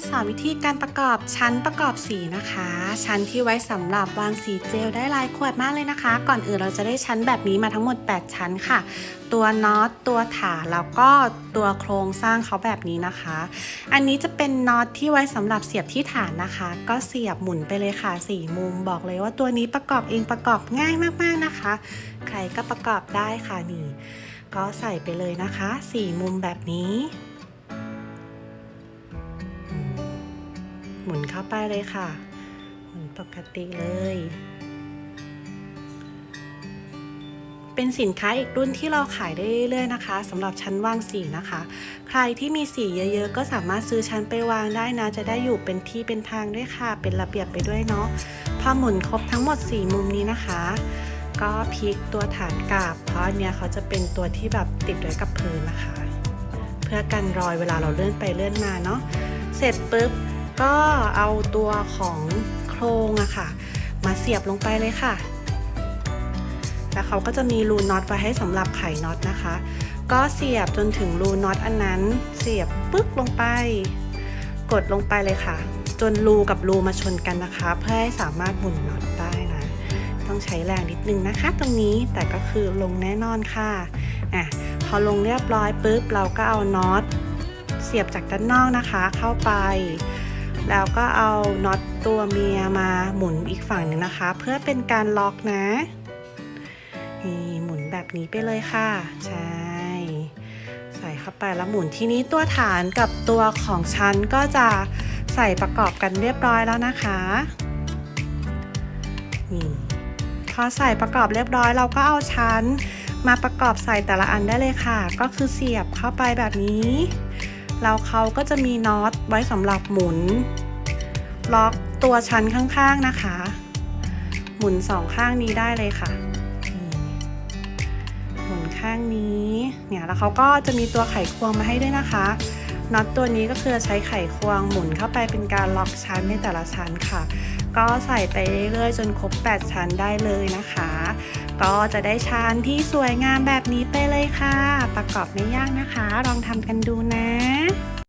มาสอนวิธีการประกอบชั้นประกอบสีนะคะ ชั้นที่ไว้สำหรับวางสีเจลได้หลายขวดมากเลยนะคะ ก่อนอื่นเราจะได้ชั้นแบบนี้มาทั้งหมด 8 ชั้นค่ะ ตัวน็อตตัวฐานแล้วก็ตัวโครงสร้างเขาแบบนี้นะคะ อันนี้จะเป็นน็อตที่ไว้สำหรับเสียบที่ฐานนะคะ ก็เสียบหมุนไปเลยค่ะสี่มุมบอกเลยว่าตัวนี้ประกอบเองประกอบง่ายมากๆนะคะ ใครก็ประกอบได้ค่ะนี่ ก็ใส่ไปเลยนะคะสี่มุมแบบนี้ หมุนเข้าไปเลยค่ะ หมุนปกติเลย เป็นสินค้าอีกรุ่นที่เราขายได้เรื่อยๆนะคะสำหรับชั้นวางสีนะคะ ใครที่มีสีเยอะๆ ก็สามารถซื้อชั้นไปวางได้นะ จะได้อยู่เป็นที่เป็นทางด้วยค่ะ เป็นระเบียบไปด้วยเนาะพอหมุนครบทั้งหมด 4 มุมนี้นะคะ ก็พลิกตัวฐานกาบ เพราะอันเนี้ยเขาจะเป็นตัวที่แบบติดไว้กับพื้นนะคะ เพื่อกันรอยเวลาเราเลื่อนไปเลื่อนมาเนาะเสร็จปุ๊บ ก็เอาตัวของโครงอะค่ะ มาเสียบลงไปเลยค่ะ แล้วเขาก็จะมีรูน็อตไว้ให้สำหรับไขน็อตนะคะ ก็เสียบจนถึงรูน็อตอันนั้น เสียบปึ๊กลงไป กดลงไปเลยค่ะ จนรูกับรูมาชนกันนะคะ เพื่อให้สามารถหมุนน็อตได้นะ ต้องใช้แรงนิดนึงนะคะ ตรงนี้แต่ก็คือลงแน่นอนค่ะอะพอลงเรียบร้อยปุ๊บเราก็เอาน็อตเสียบจากด้านนอกนะคะ เข้าไป แล้วก็เอาน็อตตัวเมียมาหมุนอีกฝั่งหนึงนะคะ เพื่อเป็นการล็อกนะนี่หมุนแบบนี้ไปเลยค่ะ ใช่ ใส่เข้าไปแล้วหมุนทีนี้ตัวฐานกับตัวของชั้นก็จะใส่ประกอบกันเรียบร้อยแล้วนะคะนี่พอใส่ประกอบเรียบร้อย เราก็เอาชั้นมาประกอบใส่แต่ละอันได้เลยค่ะ ก็คือเสียบเข้าไปแบบนี้ แล้วเขาก็จะมีน็อตไว้สำหรับหมุน ล็อกตัวชั้นข้างๆนะคะ หมุนสองข้างนี้ได้เลยค่ะ หมุนข้างนี้เนี่ยแล้วเขาก็จะมีตัวไขควงมาให้ด้วยนะคะน็อตตัวนี้ก็คือใช้ไขควงหมุนเข้าไปเป็นการล็อกชั้นในแต่ละชั้นค่ะ ก็ใส่ไปเรื่อยๆ จนครบ 8 ชั้นได้เลยนะคะ ก็จะได้ชั้นที่สวยงามแบบนี้ไปเลยค่ะ ประกอบไม่ยากนะคะ ลองทำกันดูนะ